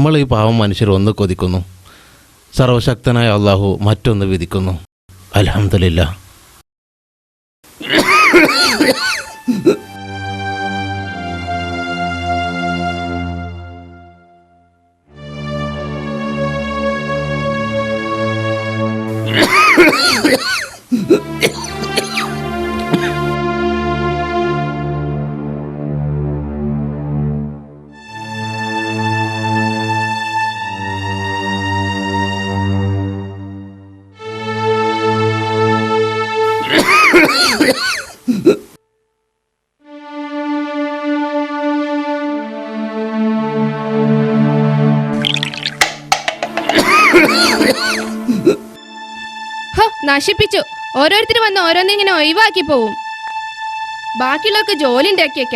നമ്മൾ ഈ പാവം മനുഷ്യർ ഒന്ന് കൊതിക്കുന്നു. സർവശക്തനായ അള്ളാഹു മറ്റൊന്ന് വിധിക്കുന്നു. അലഹമില്ല ഹോ നശിപ്പിച്ചു. ഓരോരുത്തർ വന്ന് ഓരോന്നിങ്ങനെ ഒഴിവാക്കി പോവും. ബാക്കിയുള്ളവർക്ക് ജോലി ഉണ്ടാക്കി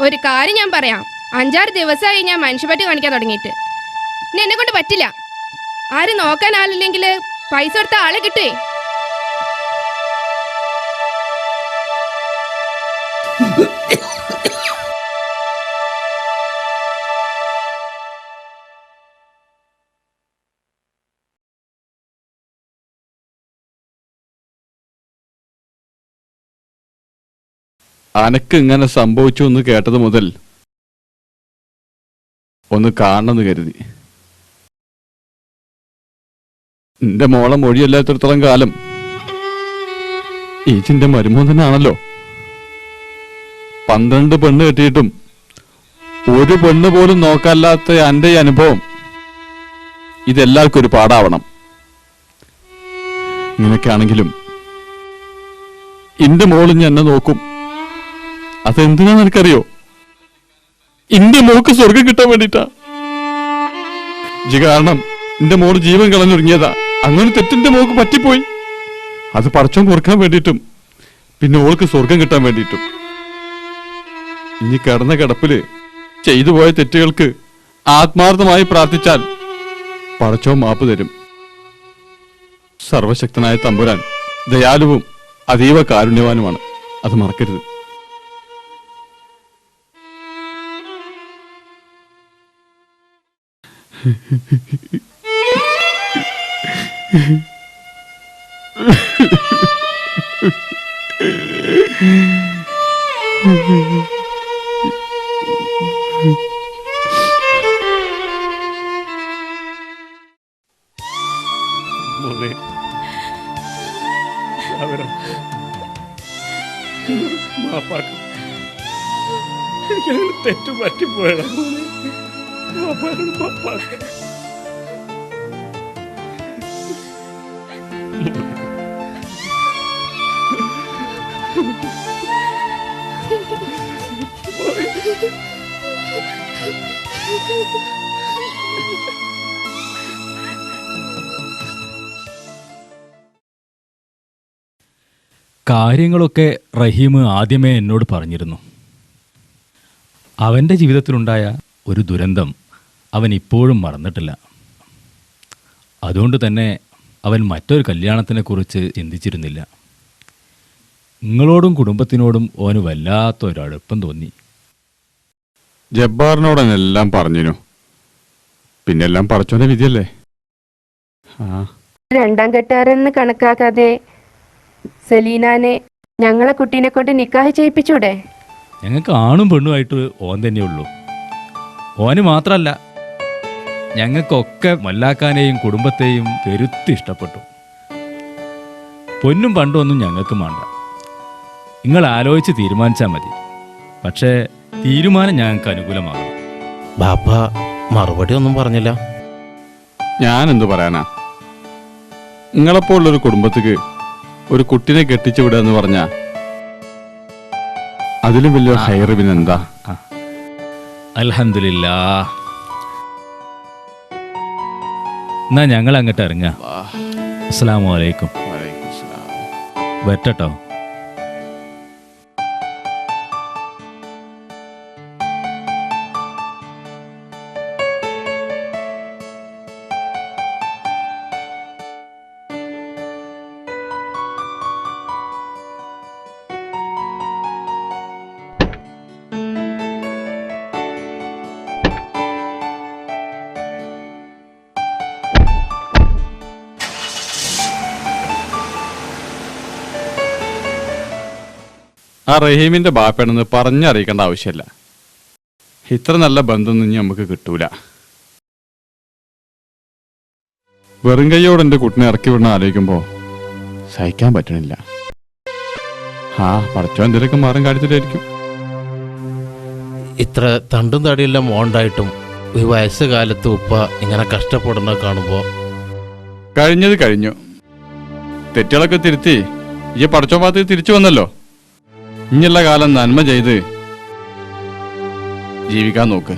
ഒരു കാര്യം ഞാൻ പറയാം. അഞ്ചാറ് ദിവസമായി ഞാൻ മനുഷ്യപ്പറ്റി കാണിക്കാൻ തുടങ്ങിയിട്ട്. ഇനി എന്നെ കൊണ്ട് പറ്റില്ല. ആരും നോക്കാൻ ആളില്ലെങ്കിൽ പൈസ കൊടുത്ത ആളെ കിട്ടുവേ. അനക്ക് ഇങ്ങനെ സംഭവിച്ചു എന്ന് കേട്ടത് മുതൽ ഒന്ന് കാണണമെന്ന് കരുതി. എന്റെ മോളെ മൊഴിയല്ലാത്തിടത്തോളം കാലം ഈച്ചിന്റെ മരുമോൻ തന്നെയാണല്ലോ. പന്ത്രണ്ട് പെണ്ണ് കെട്ടിയിട്ടും ഒരു പെണ്ണ് പോലും നോക്കാല്ലാത്ത എന്റെ ഈ അനുഭവം ഇതെല്ലാവർക്കും ഒരു പാടാവണം. ഇങ്ങനെയൊക്കെയാണെങ്കിലും എന്റെ മോളും ഞാൻ എന്നെ നോക്കും. അതെന്തിനാന്ന് നിനക്കറിയോ? എന്റെ മോക്ക് സ്വർഗം കിട്ടാൻ വേണ്ടിട്ടാ ജി കാരണം എന്റെ മോൾ ജീവൻ കളഞ്ഞൊരുങ്ങിയതാ അങ്ങനെ തെറ്റിന്റെ മോക്ക് പറ്റിപ്പോയി. അത് പടച്ചോൻ കൊടുക്കാൻ വേണ്ടിയിട്ടും പിന്നെ ഓൾക്ക് സ്വർഗം കിട്ടാൻ വേണ്ടിയിട്ടും. ഇനി കിടന്ന കിടപ്പിൽ ചെയ്തു പോയ തെറ്റുകൾക്ക് ആത്മാർത്ഥമായി പ്രാർത്ഥിച്ചാൽ പടച്ചോൻ മാപ്പ് തരും. സർവശക്തനായ തമ്പുരാൻ ദയാലുവും അതീവ കാരുണ്യവാനുമാണ്. അത് മറക്കരുത്. മോനെ. അവരെ. മാപ്പാക്ക്. ഞങ്ങൾ തെറ്റു പറ്റിപ്പോയതാ മോനെ മാപ്പാക്ക് papá. കാര്യങ്ങളൊക്കെ റഹീം ആദ്യമേ എന്നോട് പറഞ്ഞിരുന്നു അവന്റെ ജീവിതത്തിലുണ്ടായ ഒരു ദുരന്തം അവൻ ഇപ്പോഴും മറന്നിട്ടില്ല. അതുകൊണ്ട് തന്നെ അവൻ മറ്റൊരു കല്യാണത്തിനെക്കുറിച്ച് ചിന്തിച്ചിരുന്നില്ല. നിങ്ങളോടും കുടുംബത്തിനോടും ഓന് വല്ലാത്തൊരടുപ്പം തോന്നി ജബ്ബാറിനോട് എല്ലാം പറഞ്ഞിരുന്നു പിന്നെ എല്ലാം പറച്ചോന്റെ വിധിയല്ലേ? ആ. രണ്ടാം കെട്ടാരെന്ന് കണക്കാക്കാതെ സെലീനാനെ ഞങ്ങളെ കുട്ടീനെ കൊണ്ട് നിക്കാഹ് ചെയ്യിപ്പിച്ചൂടെ? ഞങ്ങൾക്ക് ആണും പെണ്ണുമായിട്ട് ഓൻ തന്നെയുള്ളൂ. ഓന് മാത്രല്ല ഞങ്ങൾക്കൊക്കെ മല്ലാക്കാനെയും കുടുംബത്തെയും പെരുത്തി ഇഷ്ടപ്പെട്ടു. പൊന്നും പണ്ടും ഒന്നും ഞങ്ങൾക്ക് വേണ്ട നിങ്ങൾ ആലോചിച്ച് തീരുമാനിച്ചാൽ മതി. പക്ഷേ തീരുമാനം ഞങ്ങൾക്ക് അനുകൂലമാകണം ബാപ്പ മറുപടി ഒന്നും പറഞ്ഞില്ല. ഞാൻ എന്തു പറയാനാ? നിങ്ങളെപ്പോലുള്ളൊരു കുടുംബത്തിക്ക് ഒരു കുട്ടിനെ കെട്ടിച്ചു വിടുക എന്ന് പറഞ്ഞാ അതിലും വലിയ ഹൈറ് പിന്നെ അൽഹംദുലില്ലാ. എന്നാ ഞങ്ങൾ അങ്ങോട്ട് ഇറങ്ങാം അസ്സാം വലൈക്കും വരട്ടോ ആ റഹീമിന്റെ ബാപ്പയാണെന്ന് പറഞ്ഞറിയിക്കേണ്ട ആവശ്യമില്ല. ഇത്ര നല്ല ബന്ധമൊന്നും ഇനി നമുക്ക് കിട്ടൂല. വെറും കൈയോട് എന്റെ കുട്ടിനെ ഇറക്കി വിടണ ആലോചിക്കുമ്പോ സഹിക്കാൻ പറ്റണില്ല. ആ പഠിച്ചോ എന്തെങ്കിലുമൊക്കെ മാറും കാര്യത്തിലായിരിക്കും ഇത്ര തണ്ടും തടിയെല്ലാം മോണ്ടായിട്ടും ഈ വയസ്സുകാലത്ത് ഉപ്പ ഇങ്ങനെ കഷ്ടപ്പെടുന്ന കാണുമ്പോൾ കഴിഞ്ഞത് കഴിഞ്ഞു. തെറ്റുകളൊക്കെ തിരുത്തി ഈ പഠിച്ചോ ഭാഗത്ത് തിരിച്ചു വന്നല്ലോ. ഇനിയുള്ള കാലം നന്മ ചെയ്ത് ജീവിക്കാൻ നോക്ക്.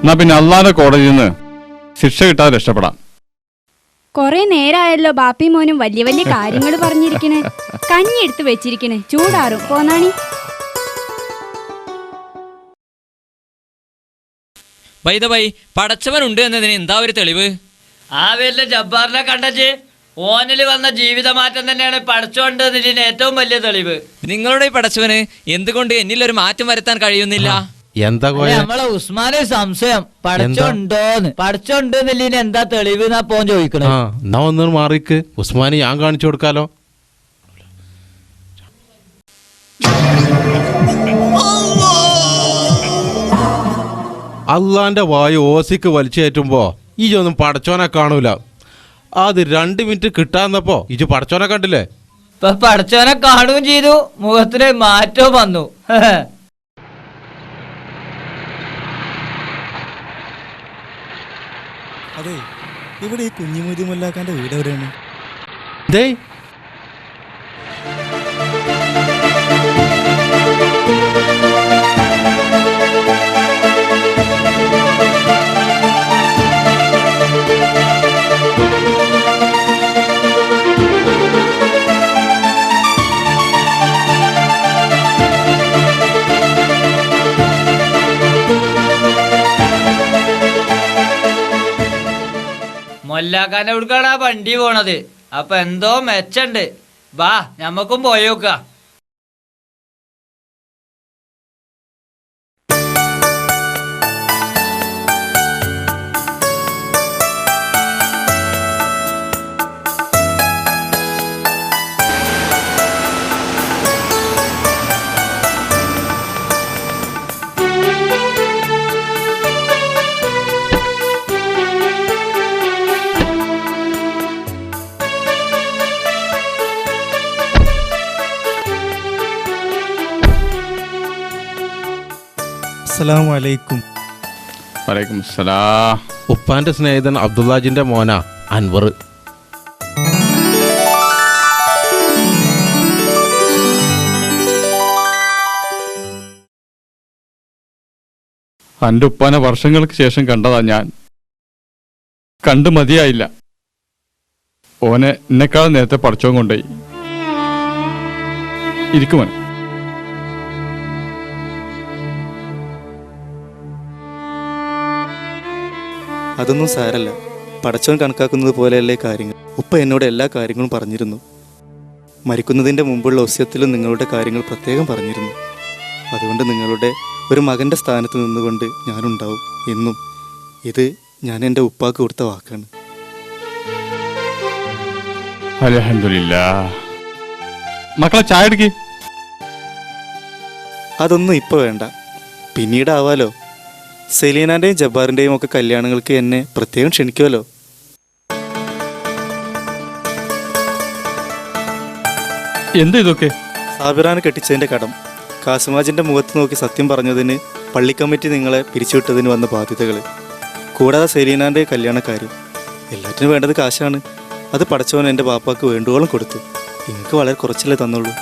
എന്നാ പിന്നെ അള്ളാന്റെ കോടതിയിൽ നിന്ന് ശിക്ഷ കിട്ടാതെ രക്ഷപ്പെടാം. കൊറേ നേരായല്ലോ ബാപ്പി മോനും വലിയ വലിയ കാര്യങ്ങൾ പറഞ്ഞിരിക്കണേ. കഞ്ഞി എടുത്ത് വെച്ചിരിക്കണേ. ചൂടാറും. പോന്നാണി. ബൈ ബൈ പടച്ചവനുണ്ട് എന്നതിന് എന്താ ഒരു തെളിവ്? ആ വീട്ടിലെ ജബ്ബാറിനെ കണ്ടച്ച് ഓനിൽ വന്ന ജീവിതമാറ്റം തന്നെയാണ് പടച്ചോണ്ടതിന് ഏറ്റവും വലിയ തെളിവ്. നിങ്ങളുടെ ഈ പടച്ചവന് എന്തുകൊണ്ട് എന്നിൽ ഒരു മാറ്റം വരുത്താൻ കഴിയുന്നില്ല? എന്താ കോയ നമ്മളെ ഉസ്മാന് സംശയം. പഠിച്ചോണ്ടോന്ന് പഠിച്ചോണ്ടെന്നില്ല എന്താ തെളിവ് എന്നാ പോൻ ചോദിക്കണേ? ആ എന്നാ ഒന്ന് മാറിക്ക്. ഉസ്മാന് ഞാൻ കാണിച്ചു കൊടുക്കാലോ. അള്ളാന്റെ വായു ഓസിക്ക് വലിച്ചേറ്റുമ്പോ ഇജൊന്നും പടച്ചോനെ കാണൂല. അത് രണ്ട് മിനിറ്റ് കിട്ടാന്നപ്പോ ഇജ് പടച്ചോനെ കണ്ടില്ലേ? ഇപ്പൊ പഠിച്ചവനെ കാണുകയും ചെയ്തു. മുഖത്തിന് മാറ്റവും വന്നു. അതെ ഇവിടെ ഈ കുഞ്ഞിമൂതി മുല്ലാക്കാന്റെ വീട് എവിടെയാണ്? എവിടുക്കാണ് ആ വണ്ടി പോണത്. അപ്പൊ എന്തോ മെച്ചണ്ട്. വാ ഞമ്മക്കും പോയോക്ക അസ്സലാമു അലൈക്കും വലൈക്കും സലാം ഉപ്പാന്റെ സ്നേഹിതൻ അബ്ദുല്ലാജിന്റെ മോന അൻവർ. എന്റെ ഉപ്പാനെ വർഷങ്ങൾക്ക് ശേഷം കണ്ടതാ ഞാൻ. കണ്ടു മതിയായില്ല. ഓനെ എന്നെക്കാൾ നേരത്തെ പഠിച്ചോൻ കൊണ്ടുപോയി. ഇരിക്കുമോൻ അതൊന്നും സാരല്ല. പടച്ചവൻ കണക്കാക്കുന്നത് പോലെയല്ലേ കാര്യങ്ങൾ. ഉപ്പ എന്നോട് എല്ലാ കാര്യങ്ങളും പറഞ്ഞിരുന്നു. മരിക്കുന്നതിന്റെ മുമ്പുള്ള ഒസ്യത്തിലും നിങ്ങളുടെ കാര്യങ്ങൾ പ്രത്യേകം പറഞ്ഞിരുന്നു. അതുകൊണ്ട് നിങ്ങളുടെ ഒരു മകന്റെ സ്ഥാനത്ത് നിന്നുകൊണ്ട് ഞാനുണ്ടാവും എന്നും ഇത് ഞാൻ എന്റെ ഉപ്പാക്ക് കൊടുത്ത വാക്കാണ്. മക്കളെ ചായ എടുക്കി അതൊന്നും ഇപ്പൊ വേണ്ട. പിന്നീട് ആവാലോ സെലീനാന്റെയും ജബ്ബാറിന്റെയും ഒക്കെ കല്യാണങ്ങൾക്ക് എന്നെ പ്രത്യേകം ക്ഷണിക്കുമല്ലോ എന്താ ഇതൊക്കെ? സാബിറാനെ കെട്ടിച്ചതിന്റെ കടം. കാസുമാജിന്റെ മുഖത്ത് നോക്കി സത്യം പറഞ്ഞതിന് പള്ളി കമ്മിറ്റി നിങ്ങളെ പിരിച്ചുവിട്ടതിന് വന്ന ബാധ്യതകൾ. കൂടാതെ സെലീനാന്റെ കല്യാണക്കാര്യം. എല്ലാറ്റിനും വേണ്ടത് കാശാണ്. അത് പടച്ചവൻ എന്റെ പാപ്പാക്ക് വേണ്ടുവോളം കൊടുത്തു. നിങ്ങൾക്ക് വളരെ കുറച്ചല്ലേ തന്നുള്ളൂ.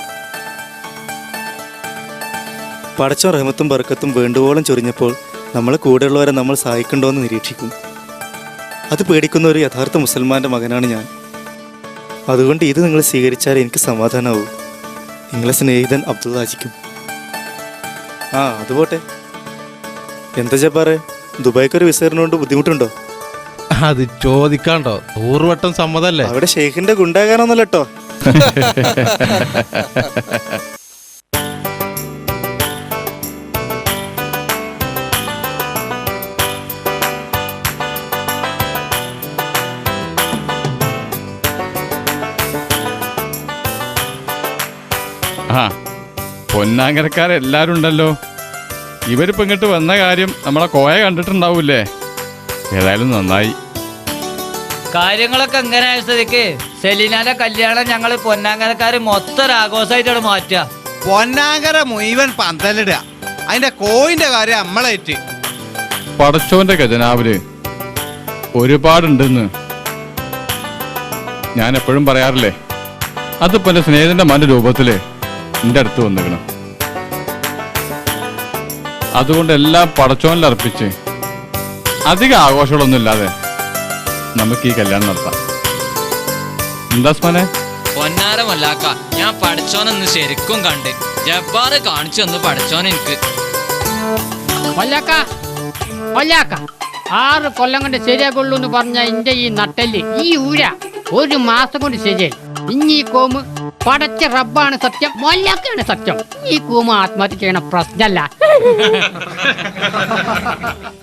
പടച്ചോ റഹമത്തും ബർക്കത്തും വേണ്ടുവോളം ചൊരിഞ്ഞപ്പോൾ നമ്മളെ കൂടെയുള്ളവരെ നമ്മൾ സഹായിക്കണ്ടോ എന്ന് നിരീക്ഷിക്കും. അത് പേടിക്കുന്ന ഒരു യഥാർത്ഥ മുസൽമാന്റെ മകനാണ് ഞാൻ. അതുകൊണ്ട് ഇത് നിങ്ങൾ സ്വീകരിച്ചാൽ എനിക്ക് സമാധാനമാവും നിങ്ങളെ സ്നേഹിതൻ അബ്ദുള്ളാജിക്കും ആ അത് പോട്ടെ. എന്താ ജബ്ബാറെ? ദുബായ്ക്ക് ഒരു വിസറിനോണ്ട് ബുദ്ധിമുട്ടുണ്ടോ? അത് ചോദിക്കാണ്ടോ? നൂറുവട്ടം സമ്മതല്ലേ? അവിടെ ഷെയ്ഖിന്റെ ഗുണ്ടാകാനൊന്നല്ല ആ പൊന്നാങ്കരക്കാരെല്ലാരും ഉണ്ടല്ലോ. ഇവരിപ്പോ ഇങ്ങോട്ട് വന്ന കാര്യം നമ്മളെ കോയ കണ്ടിട്ടുണ്ടാവൂലേ ഏതായാലും നന്നായി. കാര്യങ്ങളൊക്കെ എങ്ങനെ ആയ സ്ഥിതിക്ക് സെലീനാന്റെ കല്യാണം ഞങ്ങൾ പൊന്നാങ്കരക്കാര് മൊത്തം ഒരു ആഘോഷമായിട്ടാണ് മാറ്റുക. പൊന്നാങ്കര മുഴുവൻ പന്തലിടുക. അതിന്റെ കോയിന്റെ കാര്യം നമ്മളേറ്റ്. പടച്ചോന്റെ ഖജനാവിൽ ഒരുപാടുണ്ടെന്ന് ഞാൻ എപ്പോഴും പറയാറില്ലേ? അതിപ്പോ എന്റെ സ്നേഹിതന്റെ മന്റെ രൂപത്തിൽ എന്റെ അടുത്ത് വന്നിക്കണം. അതുകൊണ്ട് എല്ലാം പടച്ചോനിൽ അർപ്പിച്ച് അധികം ആഘോഷങ്ങളൊന്നും ഇല്ലാതെ നമുക്ക് ഈ കല്യാണം നടത്താം. എന്താ സ്മനെ പൊന്നാര മല്ലാക്ക ഞാൻ പഠിച്ചോനൊന്ന് ശരിക്കും കണ്ട് ജബ്ബാറ് കാണിച്ചു തന്നു പഠിച്ചോൻ എനിക്ക്. കൊല്ലാക്ക കൊല്ലാക്ക ആറ് കൊല്ലം കൊണ്ട് ശരിയാക്കുള്ളൂ എന്ന് പറഞ്ഞ എന്റെ ഈ നട്ടൽ ഈ ഊര ഒരു മാസം കൊണ്ട് ശരിയായി. ഇനി ഈ കോമ് പടച്ച റബ്ബാണ് സത്യം മൊല്ലാക്കാണ് സത്യം. ഈ കൂമ ആത്മഹത്യ ചെയ്യണ പ്രശ്നല്ല.